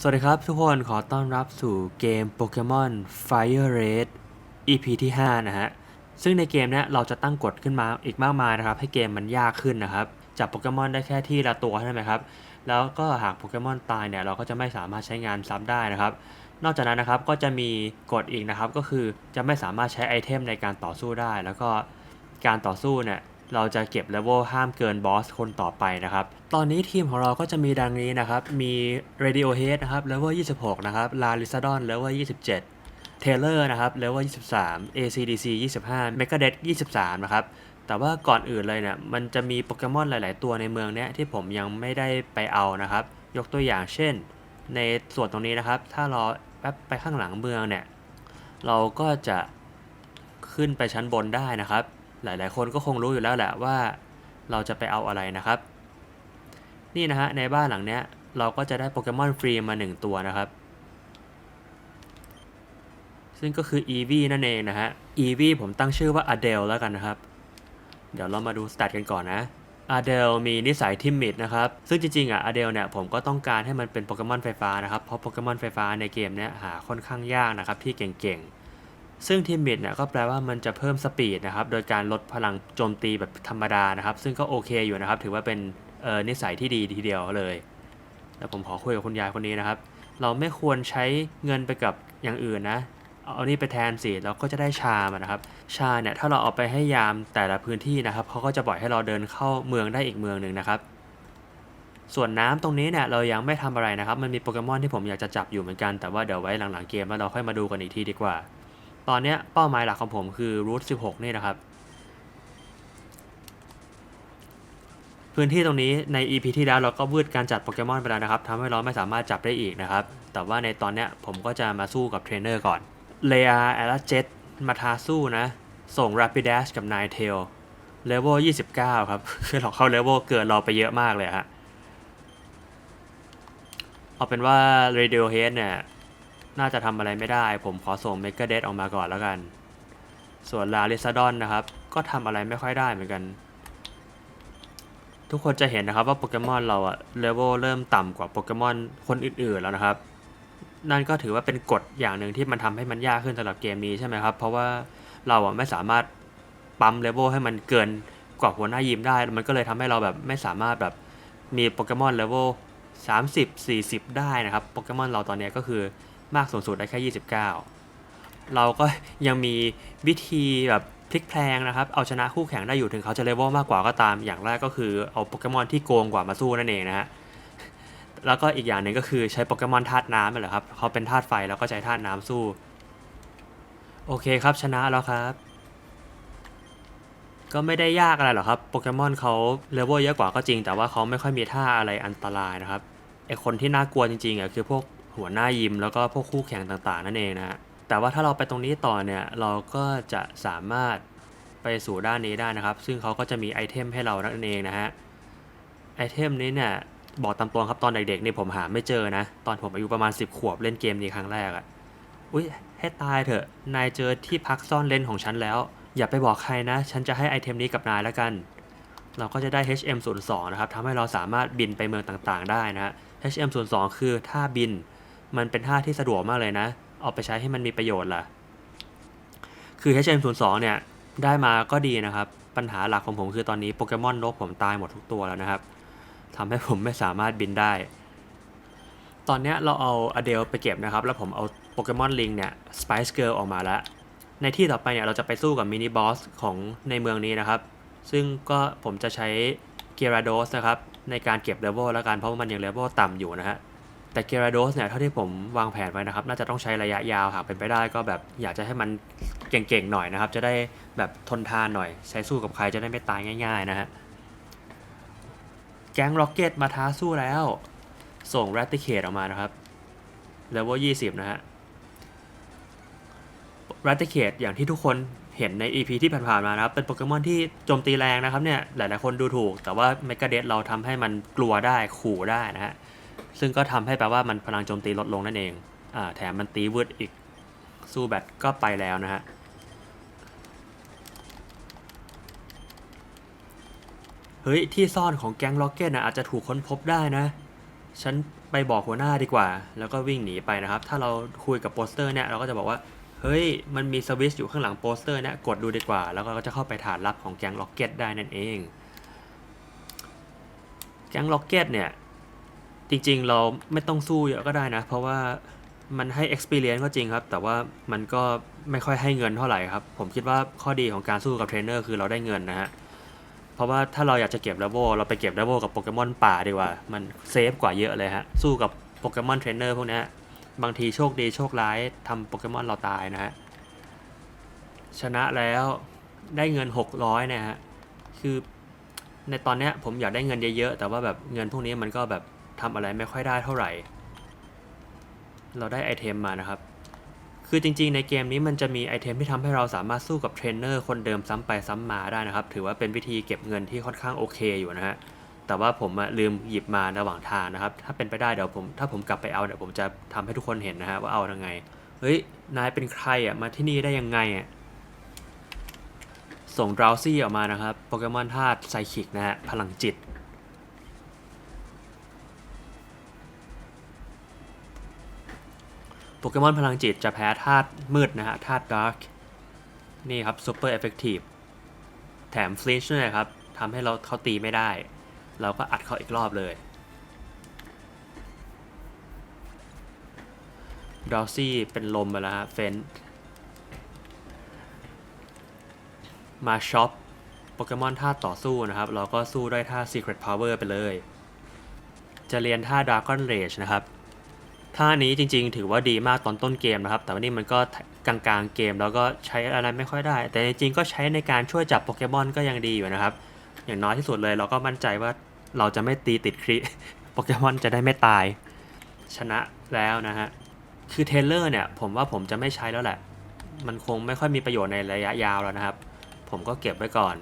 สวัสดีครับทุกคนขอต้อนรับสู่เกมโปเกมอน Fire Red EP ที่ 5 นะฮะ ซึ่งในเกมนี้เราจะตั้งกฎขึ้นมาอีกมากมายนะครับ ให้เกมมันยากขึ้นนะครับ จับโปเกมอนได้แค่ที่ละตัวใช่ไหมครับ แล้วก็หากโปเกมอนตายเนี่ย เราก็จะไม่สามารถใช้งานซ้ำได้นะครับ นอกจากนั้นนะครับก็จะมีกฎอีกนะครับ ก็คือจะไม่สามารถใช้ไอเทมในการต่อสู้ได้ แล้วก็การต่อสู้เนี่ย เราจะเก็บเลเวลห้ามเกินบอสคนต่อไปนะครับ ตอนนี้ทีมของเราก็จะมีดังนี้นะครับ มี Radiohead นะครับเลเวล26 นะครับ l a r i s a d o n เลเวล27 Taylor นะครับเลเวล23 ACDC 25 Megadeth 23 นะครับแต่ว่าก่อนอื่นเลยเนี่ยมันจะมีโปเกมอนหลาย ๆ ตัวในเมืองเนี้ยที่ผมยังไม่ได้ไปเอานะครับ ยกตัวอย่างเช่น ในส่วนตรงนี้นะครับ ถ้าเราแป๊บไปข้างหลังเมืองเนี่ย เราก็จะขึ้นไปชั้นบนได้นะครับ หลายๆ คนก็คงรู้อยู่แล้วแหละว่า เราจะไปเอาอะไรนะครับ นี่นะฮะในบ้านหลังเนี้ยเราก็จะได้โปเกมอนฟรีมา 1 ตัวนะครับ ซึ่งก็คือ e v นั่นเองนะฮะ e v ผมตั้งชื่อว่า Adele แล้วกันนะครับ เดี๋ยวเรามาดูสแตทกันก่อนนะ Adele มีนิสัยทิมมิดนะครับ ซึ่งจริงๆอะ Adele เนี่ยผมก็ต้องการให้มันเป็นโปเกมอนไฟฟ้านะครับ เพราะโปเกมอนไฟฟ้าในเกมเนี้ยหาค่อนข้างยากนะครับที่เก่งๆ ซึ่งทิมมิดเนี่ยก็แปลว่ามันจะเพิ่มสปีดนะครับ โดยการลดพลังโจมตีแบบธรรมดานะครับ ซึ่งก็โอเคอยู่นะครับ ถือว่าเป็นเออนิสัยที่ดีทีเดียวเลย แล้วผมขอคุยกับคุณยายคนนี้นะครับ เราไม่ควรใช้เงินไปกับอย่างอื่นนะ เอานี่ไปแทนสิเราก็จะได้ชามานะครับ ชาเนี่ยถ้าเราเอาไปให้ยามแต่ละพื้นที่นะครับเขาก็จะปล่อยให้เราเดินเข้าเมืองได้อีกเมืองหนึ่งนะครับส่วนน้ำตรงนี้เนี่ยเรายังไม่ทำอะไรนะครับ มันมีโปเกมอนที่ผมอยากจะจับอยู่เหมือนกัน แต่ว่าเดี๋ยวไว้หลังๆเกมแล้วเราค่อยมาดูกันอีกทีดีกว่า ตอนเนี้ยเป้าหมายหลักของผมคือ Route 16 นี่นะครับ พื้นที่ตรงนี้ใน EP ที่แล้วเราก็วืดการจัดโปเกมอนไปแล้วนะครับทำให้เราไม่สามารถจับได้อีกนะครับ แต่ว่าในตอนเนี้ยผมก็จะมาสู้กับเทรนเนอร์ก่อนเลอาแอลเจตมาทาสู้นะ ส่ง Rapidash กับ n i t a i l เลเวล29 ครับ คือเราเข้าเลเวลเกินเราไปเยอะมากเลยฮะเอาเป็นว่า Radiohead เนี่ย น่าจะทำอะไรไม่ได้ ผมขอส่ง m e g a d e t ออกมาก่อนแล้วกัน ส่วน l a r i s a d o n นะครับ ก็ทำอะไรไม่ค่อยได้เหมือนกัน ทุกคนจะเห็นนะครับว่าโปเกมอนเราอะเลเวลเริ่มต่ำกว่าโปเกมอนคนอื่นๆแล้วนะครับ นั่นก็ถือว่าเป็นกฎอย่างหนึ่งที่มันทำให้มันยากขึ้นสำหรับเกมนี้ใช่ไหมครับ เพราะว่าเราอะไม่สามารถปั๊มเลเวลให้มันเกินกว่าหัวหน้ายิมได้ มันก็เลยทำให้เราแบบไม่สามารถแบบมีโปเกมอนเลเวล30 40 ได้นะครับ โปเกมอนเราตอนนี้ก็คือ มากสูงสุดได้แค่ 29 เราก็ยังมีวิธีแบบพลิกแพลงนะครับ เอาชนะคู่แข่งได้อยู่ถึงเขาจะเลเวลมากกว่าก็ตาม อย่างแรกก็คือเอาโปเกมอนที่โกงกว่ามาสู้นั่นเองนะฮะ แล้วก็อีกอย่างหนึ่งก็คือใช้โปเกมอนธาตุน้ำนั่นแหละครับ เขาเป็นธาตุไฟแล้วก็ใช้ธาตุน้ำสู้ โอเคครับชนะแล้วครับ ก็ไม่ได้ยากอะไรหรอกครับ โปเกมอนเขาเลเวลเยอะกว่าก็จริง แต่ว่าเขาไม่ค่อยมีท่าอะไรอันตรายนะครับไอคนที่น่ากลัวจริงๆอะคือพวก หัวหน้ายิมแล้วก็พวกคู่แข่งต่างๆ นั่นเองนะฮะแต่ว่าถ้าเราไปตรงนี้ต่อเนี่ยเราก็จะสามารถไปสู่ด้านนี้ได้นะครับ ซึ่งเขาก็จะมีไอเทมให้เรานั่นเองนะฮะไอเทมนี้เนี่ยบอกตามตรงครับตอนเด็กๆนี่ผมหาไม่เจอนะ ตอนผมอายุประมาณ 10 ขวบเล่นเกมนี้ครั้งแรกอะ่ะอุ้ยให้ตายเถอะ นายเจอที่พักซ่อนเลนของฉันแล้ว อย่าไปบอกใครนะ ฉันจะให้ไอเทมนี้กับนายแล้วกัน เราก็จะได้ HM02 นะครับทำให้เราสามารถบินไปเมืองต่างๆ ได้นะฮะ HM02 คือท่าบิน มันเป็นท่าที่สะดวกมากเลยนะ เอาไปใช้ให้มันมีประโยชน์ล่ะ คือ HM02 เนี่ย ได้มาก็ดีนะครับ ปัญหาหลักของผมคือตอนนี้โปเกมอนนกผมตายหมดทุกตัวแล้วนะครับทำให้ผมไม่สามารถบินได้ ตอนนี้เราเอาอเดลไปเก็บนะครับ แล้วผมเอาโปเกมอนลิงเนี่ย Spice Girl ออกมาแล้ว ในที่ต่อไปเนี่ยเราจะไปสู้กับมินิบอสของในเมืองนี้นะครับ ซึ่งก็ผมจะใช้เกราโดสนะครับในการเก็บเลเวลแล้วกันเพราะว่ามันยังเลเวลต่ำอยู่นะฮะ แต่เกราโดสเนี่ยเท่าที่ผมวางแผนไว้นะครับ น่าจะต้องใช้ระยะยาวหากเป็นไปได้ก็แบบอยากจะให้มันเก่งๆหน่อยนะครับ จะได้แบบทนทานหน่อย ใช้สู้กับใครจะได้ไม่ตายง่าย ๆ นะฮะแก๊งร็อกเก็ตมาท้าสู้แล้ว ส่งแรตติเคตออกมานะครับเลเวล20นะฮะแรตติเคตอย่างที่ทุกคนเห็นใน EP ที่ผ่านๆมานะครับ เป็นโปเกมอนที่โจมตีแรงนะครับเนี่ย หลายๆคนดูถูก แต่ว่าเมกาเดสเราทำให้มันกลัวได้ขู่ได้นะฮะ ซึ่งก็ทำให้แปลว่ามันพลังโจมตีลดลงนั่นเองอ่าแถมมันตีวืดอีก สู้แบตก็ไปแล้วนะฮะ เฮ้ย ที่ซ่อนของแก๊งล็อกเก็ตนะอาจจะถูกค้นพบได้นะ ฉันไปบอกหัวหน้าดีกว่า แล้วก็วิ่งหนีไปนะครับ ถ้าเราคุยกับโปสเตอร์เนี่ยเราก็จะบอกว่า เฮ้ย มันมีสวิตช์อยู่ข้างหลังโปสเตอร์เนี่ยกดดูดีกว่า แล้วก็จะเข้าไปฐานลับของแก๊งล็อกเก็ตได้นั่นเอง แก๊งล็อกเก็ตเนี่ย จริงๆ เราไม่ต้องสู้เยอะก็ได้นะ เพราะว่ามันให้ experience ก็จริงครับ แต่ว่ามันก็ไม่ค่อยให้เงินเท่าไหร่ครับ ผมคิดว่าข้อดีของการสู้กับเทรนเนอร์คือเราได้เงินนะฮะ เพราะว่าถ้าเราอยากจะเก็บเลเวลเราไปเก็บเลเวลกับโปเกมอนป่าดีกว่า มันเซฟกว่าเยอะเลยฮะ สู้กับโปเกมอนเทรนเนอร์พวกนี้บางทีโชคดีโชคร้ายทำโปเกมอนเราตายนะฮะ ชนะแล้วได้เงิน 600เนี่ยฮะ คือในตอนเนี้ยผมอยากได้เงินเยอะๆ แต่ว่าแบบเงินพวกนี้มันก็แบบ ทำอะไรไม่ค่อยได้เท่าไหร่ เราได้ไอเทมมานะครับ คือจริงๆ ในเกมนี้มันจะมีไอเทมที่ทำให้เราสามารถสู้กับเทรนเนอร์คนเดิมซ้ำไปซ้ำมาได้นะครับ ถือว่าเป็นวิธีเก็บเงินที่ค่อนข้างโอเคอยู่นะฮะ แต่ว่าผมลืมหยิบมาระหว่างทางนะครับ ถ้าเป็นไปได้เดี๋ยวผมถ้าผมกลับไปเอาเดี๋ยวผมจะทำให้ทุกคนเห็นนะฮะว่าเอายังไง เฮ้ย นายเป็นใครอะ มาที่นี่ได้ยังไงอะส่งดราวซี่ออกมานะครับ โปเกมอนธาตุไซคิกนะฮะ พลังจิต โปเกมอนพลังจิตจะแพ้ธาตุมืดนะฮะธาตุดาร์กนี่ครับซูเปอร์เอฟเฟกตีฟแถมฟลิชด้วยครับทำให้เราเขาตีไม่ได้ เราก็อัดเขาอีกรอบเลยดอซี่เป็นลมไปแล้วฮะเฟนมาช็อปโปเกมอนท่าต่อสู้นะครับ เราก็สู้ด้วยท่า Secret Power ไปเลย จะเรียนท่า Dragon Rage นะครับ ท่านี้จริง ๆ ถือว่าดีมากตอนต้นเกมนะครับ แต่ว่านี่มันก็กลางๆเกม แล้วก็ใช้อะไรไม่ค่อยได้ แต่จริงๆก็ใช้ในการช่วยจับโปเกมอนก็ยังดีอยู่นะครับ อย่างน้อยที่สุดเลยเราก็มั่นใจว่าเราจะไม่ตีติดคริโปเกมอนจะได้ไม่ตายชนะแล้วนะฮะ คือเทเลอร์เนี่ยผมว่าผมจะไม่ใช้แล้วแหละ มันคงไม่ค่อยมีประโยชน์ในระยะยาวแล้วนะครับ ผมก็เก็บไว้ก่อน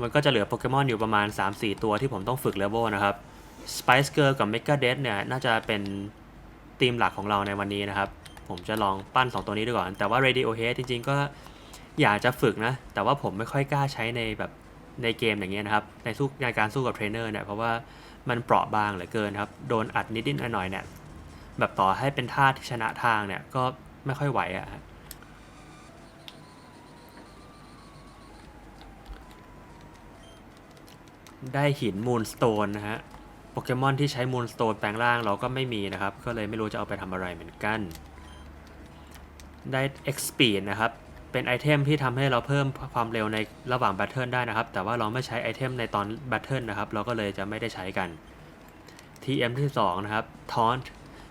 มันก็จะเหลือโปเกมอนอยู่ประมาณ 3-4 ตัวที่ผมต้องฝึกเลเวลนะครับ Spice Girl กับ Mega d e a d เนี่ยน่าจะเป็น ธีมหลักของเราในวันนี้นะครับ ผมจะลองปั้น 2 ตัวนี้ดูก่อน แต่ว่า Radiohead จริงๆ ก็อยากจะฝึกนะ แต่ว่าผมไม่ค่อยกล้าใช้ในแบบในเกมอย่างเงี้ยนะครับ ในสู้ในการสู้กับเทรนเนอร์เนี่ย เพราะว่ามันเปราะบางเหลือเกินครับ โดนอัดนิดๆหน่อยเนี่ย แบบต่อให้เป็นท่าที่ชนะทางเนี่ย ก็ไม่ค่อยไหวอะฮะได้หินมูนสโตนนะฮะ เกมอนที่ใช้มูนสโตนแปลงร่างเราก็ไม่มีนะครับ ก็เลยไม่รู้จะเอาไปทำอะไรเหมือนกัน ได้ X Speed นะครับ เป็นไอเทมที่ทำให้เราเพิ่มความเร็วในระหว่างแบทเทิลได้นะครับ แต่ว่าเราไม่ใช้ไอเทมในตอนแบทเทิลนะครับ เราก็เลยจะไม่ได้ใช้กัน TM ที่2นะครับ Taunt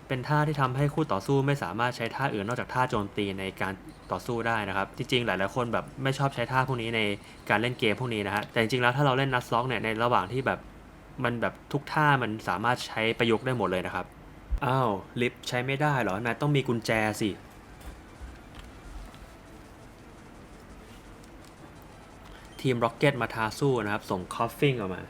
เป็นท่าที่ทำให้คู่ต่อสู้ไม่สามารถใช้ท่าอื่นนอกจากท่าโจมตีในการต่อสู้ได้นะครับ จริงๆ หลายๆคนแบบไม่ชอบใช้ท่าพวกนี้ในการเล่นเกมพวกนี้นะฮะ แต่จริงๆ แล้วถ้าเราเล่นนัสล็อกเนี่ยในระหว่างที่แบบ มันแบบทุกท่ามันสามารถใช้ประยุกต์ได้หมดเลยนะครับ อ้าว ลิฟต์ใช้ไม่ได้เหรอ นายต้องมีกุญแจสิ ทีมร็อกเก็ตมาทาสู้นะครับ ส่งคอฟฟิงออกมา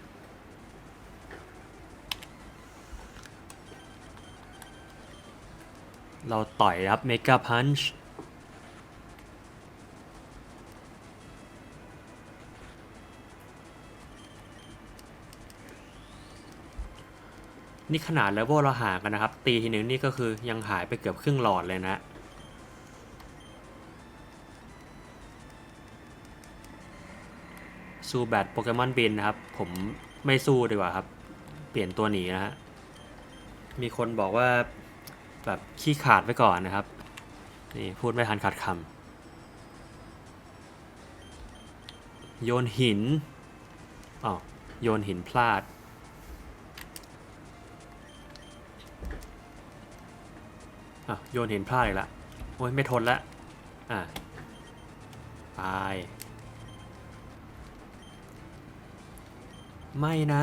เราต่อยครับเมกาพันช์ นี่ขนาดเลเวลเราห่างกันนะครับ ตีทีหนึ่งนี่ก็คือยังหายไปเกือบครึ่งหลอดเลยนะ สู้แบทโปเกมอนบินนะครับ ผมไม่สู้ดีกว่าครับ เปลี่ยนตัวหนีนะฮะ มีคนบอกว่าแบบขี้ขาดไว้ก่อนนะครับ นี่พูดไม่ทันขาดคำโยนหินอ๋อโยนหินพลาด โยนเหินพลาดอีกละโอ้ยไม่ทนละอะตายไม่นะ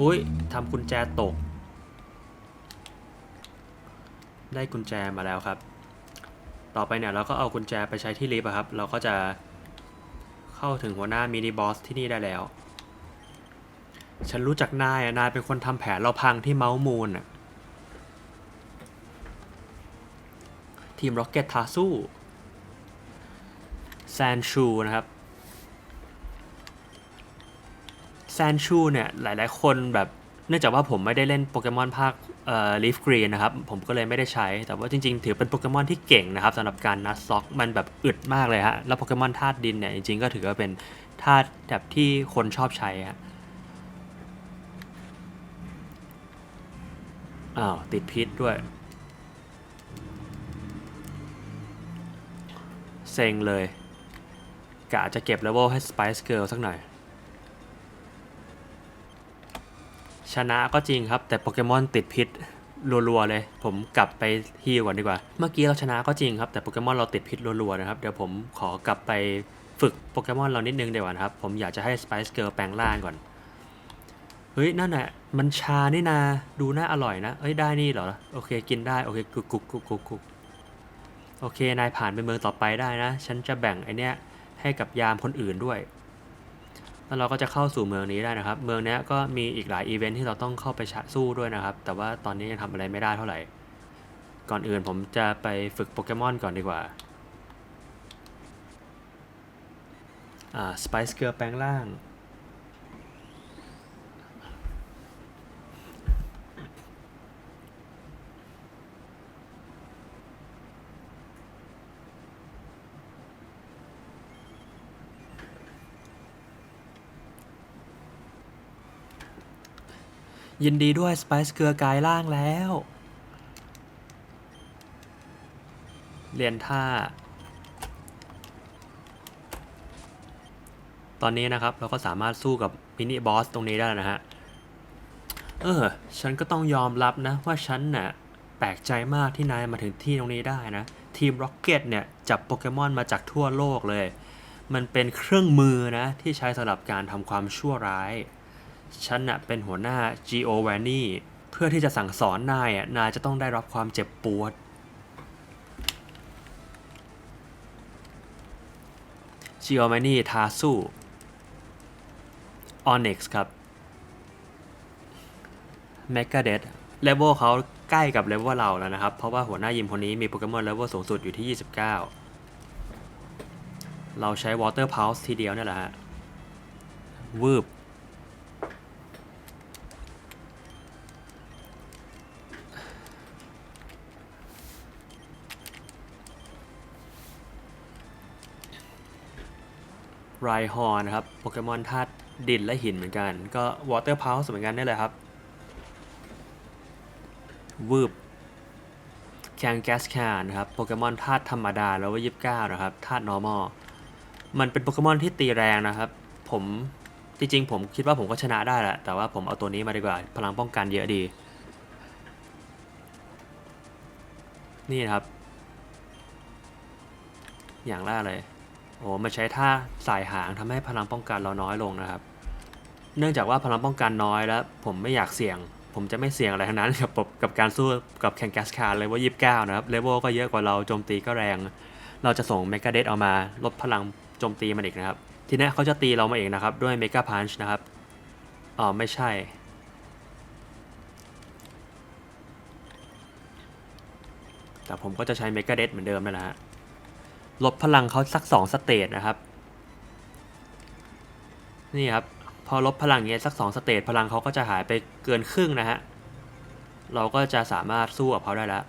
อุ้ยทำกุญแจตก ได้กุญแจมาแล้วครับ ต่อไปเนี่ยเราก็เอากุญแจไปใช้ที่ลิฟต์ครับ เราก็จะเข้าถึงหัวหน้ามินิบอสที่นี่ได้แล้ว ฉันรู้จักนายอะนายเป็นคนทำแผนเราพังที่เมาส์มูนอะทีมร็อกเก็ตทาสู้ แซนชูนะครับ แซนชูเนี่ย หลายๆ คนแบบ เนื่องจากว่าผมไม่ได้เล่นโปเกมอนภาคเอ่อลีฟกรีนนะครับ ผมก็เลยไม่ได้ใช้ แต่ว่าจริงๆ ถือเป็นโปเกมอนที่เก่งนะครับสำหรับการนัดซ็อกมันแบบอึดมากเลยฮะ แล้วโปเกมอนธาตุดินเนี่ย จริงๆ ก็ถือว่าเป็นธาตุแบบที่คนชอบใช้ฮะ อ้าว ติดพิษด้วย เซ็งเลย กะจะเก็บเลเวลให้ Spice Girl สักหน่อย ชนะก็จริงครับ แต่โปเกมอนติดพิษรัวๆเลย ผมกลับไปฮีลก่อนดีกว่า เมื่อกี้เราชนะก็จริงครับ แต่โปเกมอนเราติดพิษรัวๆนะครับ เดี๋ยวผมขอกลับไปฝึกโปเกมอนเรานิดนึงเดี๋ยวก่อนครับ ผมอยากจะให้ Spice Girl แปลงร่างก่อน เฮ้ยนั่นน่ะมันชานี่นาดูน่าอร่อยนะเอ้ยได้นี่เหรอโอเคกินได้โอเคกุกกุกกุกกุกกุกโอเคนายผ่านไปเมืองต่อไปได้นะ ฉันจะแบ่งไอเนี้ยให้กับยามคนอื่นด้วย แล้วเราก็จะเข้าสู่เมืองนี้ได้นะครับ เมืองนี้ก็มีอีกหลายอีเวนท์ที่เราต้องเข้าไปชะสู้ด้วยนะครับ แต่ว่าตอนนี้ยังทำอะไรไม่ได้เท่าไหร่ ก่อนอื่นผมจะไปฝึกโปเกมอนก่อนดีกว่า อ่าสไปซ์เกอร์แปลงร่าง ยินดีด้วยสไปซ์เกลือกายล่างแล้ว เรียนท่า ตอนนี้นะครับเราก็สามารถสู้กับมินิบอสตรงนี้ได้นะฮะ เออ ฉันก็ต้องยอมรับนะว่าฉันน่ะแปลกใจมากที่นายมาถึงที่ตรงนี้ได้นะ ทีม Rocket เนี่ย จับโปเกมอนมาจากทั่วโลกเลย มันเป็นเครื่องมือนะ ที่ใช้สำหรับการทำความชั่วร้าย ฉันน่ะเป็นหัวหน้า Giovanni เพื่อที่จะสั่งสอนนายอะ นายจะต้องได้รับความเจ็บปวด Giovanni ทาสู้ Onyx ครับ m e g a d e t เลเวลเขาใกล้กับเลเวลเราแล้วนะครับ เพราะว่าหัวหน้ายิมคนนี้มีโปเกมอนเลเวลสูงสุดอยู่ที่ 29 เราใช้ Water Pulse ทีเดียวนี่แหละฮะวืบ ไรฮอนนะครับ โปเกมอนธาตุดินและหินเหมือนกัน ก็ Water Pulse เหมือนกันนี่แหละครับ วืบแคนแกสคนนะครับ โปเกมอนธาตุธรรมดาแล้วว่า29นะครับธาตุ normal มันเป็นโปเกมอนที่ตีแรงนะครับ ผมจริงๆผมคิดว่าผมก็ชนะได้แหละแต่ว่าผมเอาตัวนี้มาดีกว่า พลังป้องกันเยอะดี นี่นะครับ อย่างแรกเลย โอ้มาใช้ท่าสายหางทำให้พลังป้องกันเราน้อยลงนะครับ เนื่องจากว่าพลังป้องกันน้อยแล้ว ผมไม่อยากเสี่ยง ผมจะไม่เสี่ยงอะไรทั้งนั้นกับกับการสู้กับแข่งแกสคาร์เลยว่า29นะครับเลเวลก็เยอะกว่าเราโจมตีก็แรง เราจะส่งเมกาเดตเอามาลดพลังโจมตีมันอีกนะครับ ทีนี้เขาจะตีเรามาเองนะครับ ด้วยเมกาพันช์นะครับอ๋อไม่ใช่แต่ผมก็จะใช้เมกาเดตเหมือนเดิมนั่นแหละฮะ ลดพลังเขาสักสองสเตจนะครับ นี่ครับ พอลดพลังเงี้ยสักสองสเตจพลังเขาก็จะหายไปเกินครึ่งนะฮะ เราก็จะสามารถสู้กับเขาได้แล้ว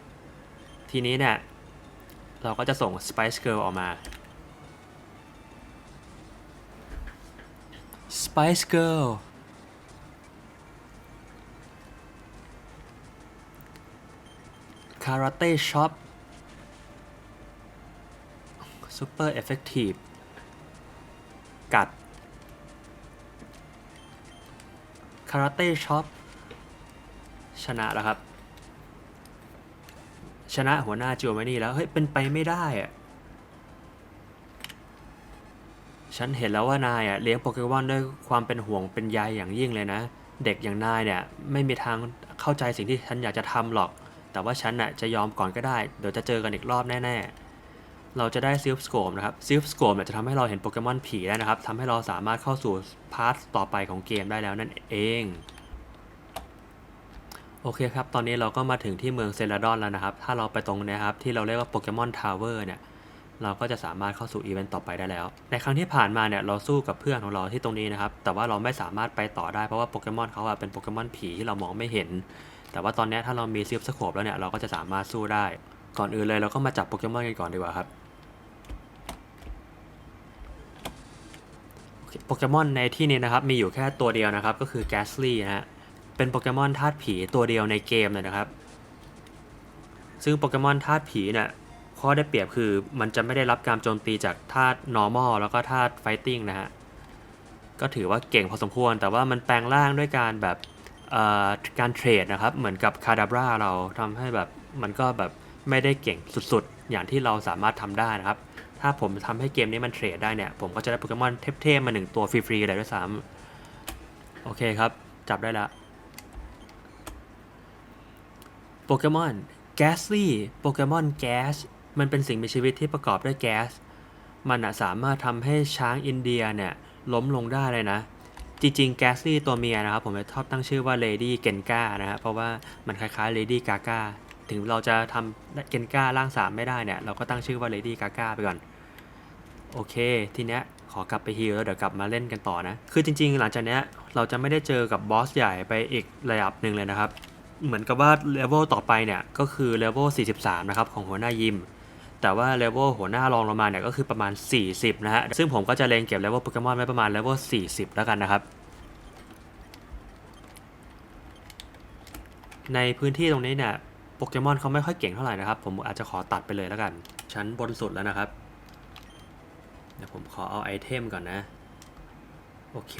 ทีนี้เนี่ย เราก็จะส่ง Spice Girl ออกมา Spice Girl คาราเต้ช็อป ซูเปอร์เอฟเฟกตีฟกัดคาราเต้ช็อปชนะแล้วครับ ชนะหัวหน้าจิโอมานี่แล้ว เฮ้ย เป็นไปไม่ได้อะฉันเห็นแล้วว่านายอะเลี้ยงโปเกมอนด้วยความเป็นห่วงเป็นใยอย่างยิ่งเลยนะ เด็กอย่างนายเนี่ย ไม่มีทางเข้าใจสิ่งที่ฉันอยากจะทำหรอก แต่ว่าฉันน่ะจะยอมก่อนก็ได้ เดี๋ยวจะเจอกันอีกรอบแน่ ๆ เราจะได้ซิลฟ์สโคมนะครับซิลฟ์สโคมเนี่ยจะทำให้เราเห็นโปเกมอนผีได้นะครับทำให้เราสามารถเข้าสู่พาร์ทต่อไปของเกมได้แล้วนั่นเองโอเคครับ ตอนนี้เราก็มาถึงที่เมืองเซราดอนแล้วนะครับ ถ้าเราไปตรงนี้ครับ ที่เราเรียกว่าโปเกมอนทาวเวอร์เนี่ย เราก็จะสามารถเข้าสู่อีเวนต์ต่อไปได้แล้ว ในครั้งที่ผ่านมาเนี่ย เราสู้กับเพื่อนของเราที่ตรงนี้นะครับ แต่ว่าเราไม่สามารถไปต่อได้ เพราะว่าโปเกมอนเขาอะเป็นโปเกมอนผีที่เรามองไม่เห็น แต่ว่าตอนนี้ถ้าเรามีซิฟสโคปแล้วเนี่ย เราก็จะสามารถสู้ได้ ก่อนอื่นเลยเราก็มาจับโปเกมอนกันก่อนดีกว่าครับ โปเกมอนในที่นี้นะครับมีอยู่แค่ตัวเดียวนะครับก็คือแกสลี่นะฮะเป็นโปเกมอนธาตุผีตัวเดียวในเกมเลยนะครับ ซึ่งโปเกมอนธาตุผีเนี่ยข้อได้เปรียบคือมันจะไม่ได้รับการโจมตีจากธาตุ normal แล้วก็ธาตุ fighting นะฮะก็ถือว่าเก่งพอสมควร แต่ว่ามันแปลงร่างด้วยการแบบการเทรดนะครับ เหมือนกับคาดาบราเราทำให้แบบมันก็แบบไม่ได้เก่งสุดๆ อย่างที่เราสามารถทำได้นะครับ ถ้าผมทำให้เกมนี้มันเทรดได้เนี่ย ผมก็จะได้โปเกมอนเทพๆมาหนึ่งตัวฟรีๆเลยด้วยซ้ำโอเคครับ จับได้ล้วโปเกมอนแก๊สลี่โปเกมอนแก๊สมันเป็นสิ่งมีชีวิตที่ประกอบด้วยแก๊ส มันสามารถทำให้ช้างอินเดียเนี่ยล้มลงได้เลยนะ จริงๆแก๊สลี่ตัวเมียนะครับ ผมจะชอบตั้งชื่อว่าเลดี้เกนกานะฮะเพราะว่ามันคล้ายๆเลดี้กากาถึงเราจะทำเกนการ่างสามไม่ได้เนี่ย เราก็ตั้งชื่อว่าเลดี้กากาไปก่อน โอเค ทีเนี้ยขอกลับไปฮีลแล้วเดี๋ยวกลับมาเล่นกันต่อนะ คือจริงๆ หลังจากเนี้ยเราจะไม่ได้เจอกับบอสใหญ่ไปอีกระดับหนึ่งเลยนะครับ เหมือนกับว่าเลเวลต่อไปเนี่ยก็คือเลเวล43 นะครับ ของหัวหน้ายิม แต่ว่าเลเวลหัวหน้ารองลงมาเนี่ยก็คือประมาณ 40 นะฮะ ซึ่งผมก็จะเลงเก็บเลเวลโปเกมอนไว้ประมาณเลเวล40 แล้วกันนะครับ ในพื้นที่ตรงนี้เนี่ยโปเกมอนเขาไม่ค่อยเก่งเท่าไหร่นะครับ ผมอาจจะขอตัดไปเลยแล้วกัน ชั้นบนสุดแล้วนะครับ ดี๋ยวผมขอเอาไอเทมก่อนนะ โอเค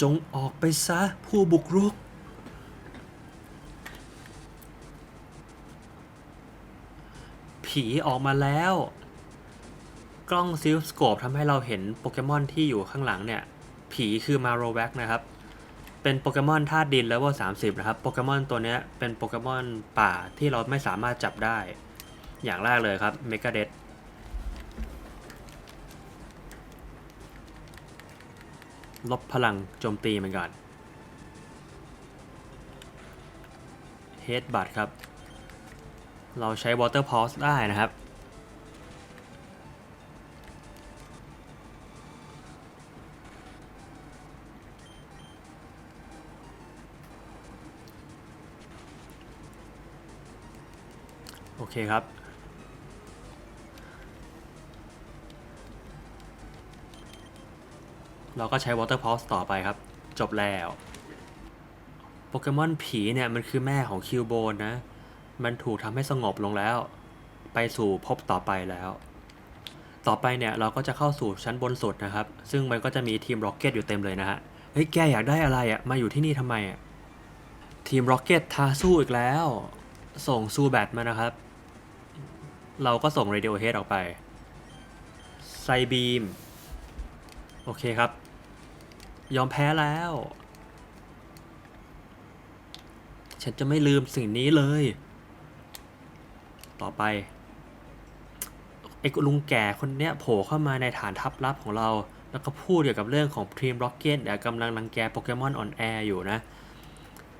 จงออกไปซะ ผู้บุกรุก ผีออกมาแล้ว กล้องซิลสโคปทำให้เราเห็นโปเกมอนที่อยู่ข้างหลังเนี่ย ผีคือมาโรแว็กนะครับ เป็นโปเกมอนธาตุดินแล้วว่า30 นะครับ โปเกมอนตัวนี้เป็นโปเกมอนป่าที่เราไม่สามารถจับได้ อย่างแรกเลยครับเมกาเดดลบพลังโจมตีมันก่อนเฮดบัตครับ เราใช้ Water Pulse ได้นะครับ เคครับ เราก็ใช้ Water Pulse ต่อไปครับ จบแล้ว โปเกมอนผีเนี่ยมันคือแม่ของคิวโบนนะ มันถูกทำให้สงบลงแล้ว ไปสู่ภพต่อไปแล้ว ต่อไปเนี่ยเราก็จะเข้าสู่ชั้นบนสุดนะครับ ซึ่งมันก็จะมีทีมร็อกเก็ตอยู่เต็มเลยนะฮะ เฮ้ยแกอยากได้อะไรอะ่ะ มาอยู่ที่นี่ทำไมอะ่ะทีมร็อกเก็ตทาสู้อีกแล้ว ส่งซูแบตมานะครับ เราก็ส่ง Radiohead ออกไปไซบีม โอเคครับ ยอมแพ้แล้ว ฉันจะไม่ลืมสิ่งนี้เลย ต่อไป ไอ้ลุงแก่คนเนี้ยโผล่เข้ามาในฐานทัพลับของเรา แล้วก็พูดเกี่ยวกับเรื่องของทีมร็อกเก็ตเดี๋ยวกำลังรังแกโปเกมอนออนแอร์อยู่นะ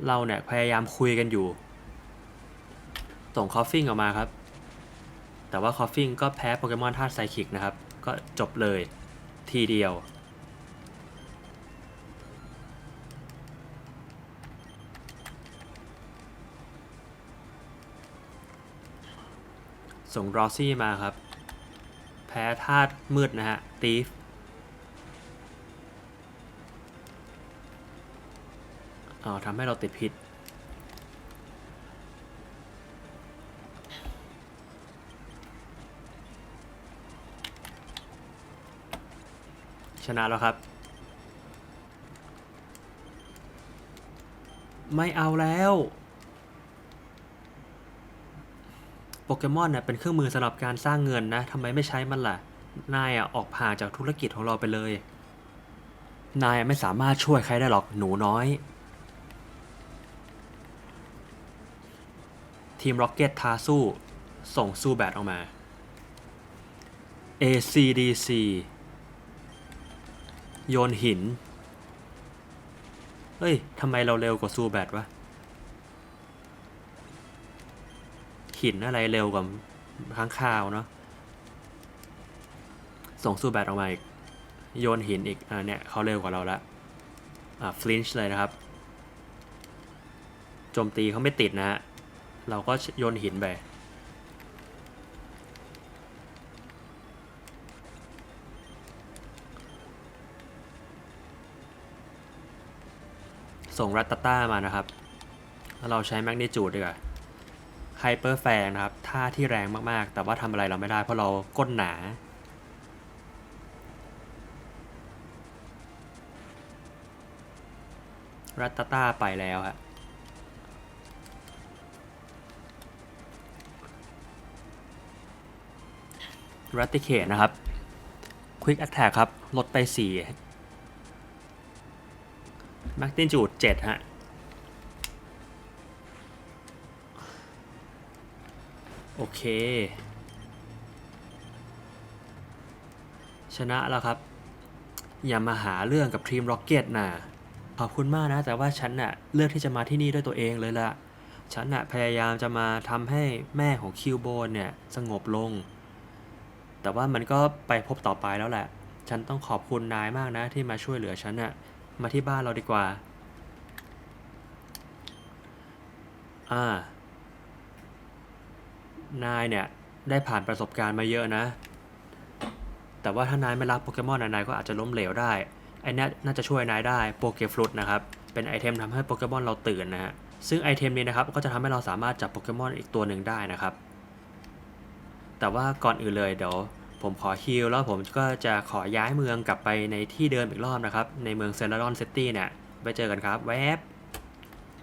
เราเนี่ยพยายามคุยกันอยู่ ส่งคอฟฟิงออกมาครับ แต่ว่าคอฟฟิงก็แพ้โปเกมอนธาตุไซคิกนะครับ ก็จบเลยทีเดียว ส่งรอซี่มาครับ แพ้ธาตุมืดนะฮะตีฟอ๋อทำให้เราติดพิษ ชนะแล้วครับ ไม่เอาแล้ว โปเกมอนเนี่ยเป็นเครื่องมือสำหรับการสร้างเงินนะทำไมไม่ใช้มันล่ะ นายอะออกห่าจากธุรกิจของเราไปเลย นายไม่สามารถช่วยใครได้หรอกหนูน้อย ทีมร็อกเก็ตทาสู้ ส่งสู้แบตออกมา ACDC โยนหิน เฮ้ยทำไมเราเร็วกว่าซูแบตวะ หินอะไรเร็วกว่าข้างข้าวเนาะ ส่งซูแบตออกมาอีก โยนหินอีก อ่าเนี่ยเขาเร็วกว่าเราละ อ่าฟลินช์เลยนะครับ โจมตีเขาไม่ติดนะฮะ เราก็โยนหินไป ส่งรัตตต้ามานะครับ แล้วเราใช้แมกนิจูดดีกว่าไฮเปอร์แฟงนะครับท่าที่แรงมากๆ แต่ว่าทำอะไรเราไม่ได้เพราะเราก้นหนารัตตาต้าไปแล้วฮะรัตติเคนะครับ ควิกแอ t แทกครับ ลดไป 4 แมกตินจูด7ฮะ โอเค ชนะแล้วครับ อย่ามาหาเรื่องกับทีมร็อกเก็ตนะขอบคุณมากนะ แต่ว่าฉันน่ะ เลือกที่จะมาที่นี่ด้วยตัวเองเลยล่ะ ฉันน่ะ พยายามจะมาทำให้แม่ของคิวโบนเนี่ย สงบลง แต่ว่ามันก็ไปพบต่อไปแล้วแหละ ฉันต้องขอบคุณนายมากนะที่มาช่วยเหลือฉันน่ะ มาที่บ้านเราดีกว่า อ่า นายเนี่ย ได้ผ่านประสบการณ์มาเยอะนะ แต่ว่าถ้านายไม่รักโปเกมอนนายก็อาจจะล้มเหลวได้ ไอ้นี้ยน่าจะช่วยนายได้โปเกฟลุตนะครับ เป็นไอเทมทำให้โปเกมอนเราตื่นนะฮะ ซึ่งไอเทมนี้นะครับ ก็จะทำให้เราสามารถจับโปเกมอนอีกตัวหนึ่งได้นะครับ แต่ว่าก่อนอื่นเลยเดี๋ยว ผมขอฮิลแล้วผมก็จะขอย้ายเมืองกลับไปในที่เดิมอีกรอบนะครับ ในเมืองเซราดอนเซิตี้เนี่ยไปเจอกันครับแวบ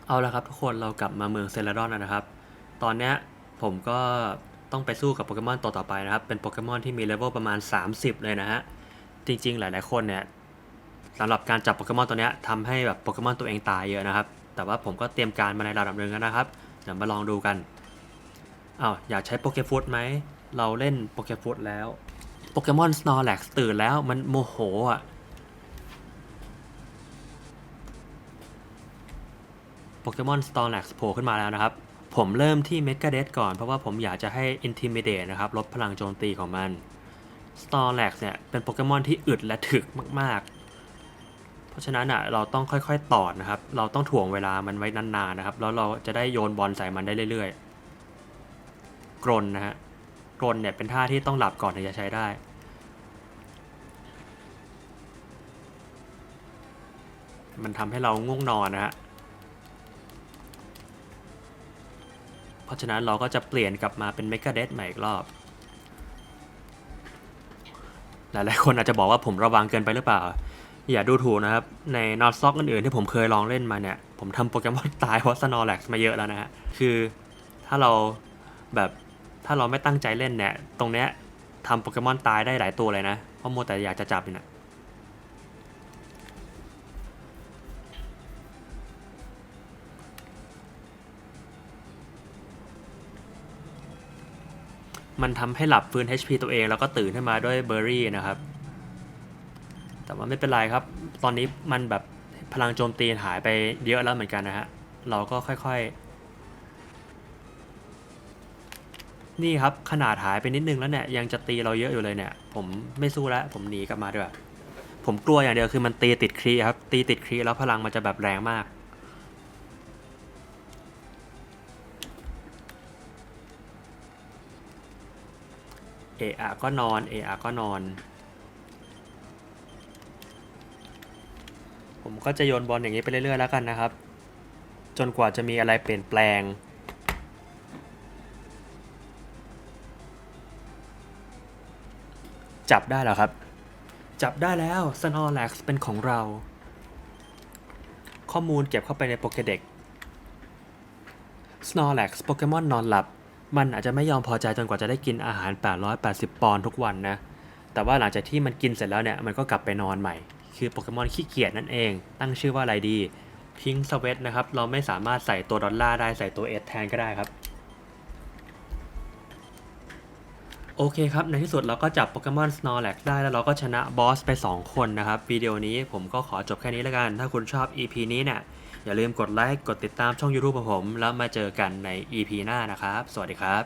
เอาละครับทุกคนเรากลับมาเมืองเซราดอนแล้วนะครับ ตอนเนี้ยผมก็ต้องไปสู้กับโปเกมอนตัวต่อไปนะครับ เป็นโปเกมอนที่มีเลเวลประมาณ 30 เลยนะฮะ จริงๆ หลายๆ คนเนี่ยสำหรับการจับโปเกมอนตัวเนี้ยทำให้แบบโปเกมอนตัวเองตายเยอะนะครับ แต่ว่าผมก็เตรียมการมาในระดับหนึ่งแล้วนะครับเดี๋ยวมาลองดูกันอ้าวอยากใช้โปเกฟุตไหม เราเล่นโปเกฟุตแล้ว โปเกมอนสโนว์แล็กตื่นแล้วมันโมโหอะ โปเกมอนสตอร์แล็กโผล่ขึ้นมาแล้วนะครับ ผมเริ่มที่เมกาเดสก่อนเพราะว่าผมอยากจะให้ Intimidate นะครับ ลดพลังโจมตีของมัน s t o r l a x เนี่ยเป็นโปเกมอนที่อึดและถึกมาก ๆ เพราะฉะนั้นอะเราต้องค่อยๆตอดนะครับ เราต้องถ่วงเวลามันไว้นานๆนะครับ แล้วเราจะได้โยนบอลใส่มันได้เรื่อยๆกรนนะฮะกรนเนี่ยเป็นท่าที่ต้องหลับก่อนถึงจะใช้ได้ มันทำให้เราง่วงนอนนะฮะ เพราะฉะนั้นเราก็จะเปลี่ยนกลับมาเป็นเมกาเดสใหม่อีกรอบ หลายๆคนอาจจะบอกว่าผมระวังเกินไปหรือเปล่า อย่าดูถูกนะครับ ในนอตซ็อกอื่นๆที่ผมเคยลองเล่นมาเนี่ย ผมทำโปเกมอนตายเพราะสนอแล็กมาเยอะแล้วนะฮะ คือถ้าเราแบบถ้าเราไม่ตั้งใจเล่นเนี่ย ตรงเนี้ยทำโปเกมอนตายได้หลายตัวเลยนะ เพราะมัวแต่อยากจะจับนี่นะ มันทำให้หลับฟื้น HP ตัวเอง แล้วก็ตื่นขึ้นมาด้วยเบอร์รี่นะครับ แต่ว่าไม่เป็นไรครับ ตอนนี้มันแบบพลังโจมตีหายไปเยอะแล้วเหมือนกันนะฮะ เราก็ค่อยๆ นี่ครับขนาดหายไปนิดนึงแล้วเนี่ย ยังจะตีเราเยอะอยู่เลยเนี่ย ผมไม่สู้แล้ว ผมหนีกลับมาด้วยผมกลัวอย่างเดียวคือมันตีติดครีครับ ตีติดครีแล้วพลังมันจะแบบแรงมาก เอะอะก็นอน เอะอะก็นอน ผมก็จะโยนบอลอย่างนี้ไปเรื่อยๆแล้วกันนะครับ จนกว่าจะมีอะไรเปลี่ยนแปลงจับได้แล้วครับ จับได้แล้ว s n o r l a x เป็นของเรา ข้อมูลเก็บเข้าไปในโปเกเด็ก s n o r l a x โปเกมอนนอนหลับ มันอาจจะไม่ยอมพอใจจนกว่าจะได้กินอาหาร 880 ปอนด์ทุกวันนะ แต่ว่าหลังจากที่มันกินเสร็จแล้วเนี่ย มันก็กลับไปนอนใหม่ คือโปเกมอนขี้เกียจนั่นเอง ตั้งชื่อว่าอะไรดีพิงสเวตนะครับ เราไม่สามารถใส่ตัวดอลลาร์ได้ใส่ตัวเอสแทนก็ได้ครับ โอเคครับ ในที่สุดเราก็จับโปเกมอน Snorlax ได้แล้วเราก็ชนะบอสไป 2 คนนะครับ วิดีโอนี้ผมก็ขอจบแค่นี้แล้วกัน ถ้าคุณชอบ EP นี้เนี่ย อย่าลืมกดไลค์ กดติดตามช่อง YouTube ของผม แล้วมาเจอกันใน EP หน้านะครับ สวัสดีครับ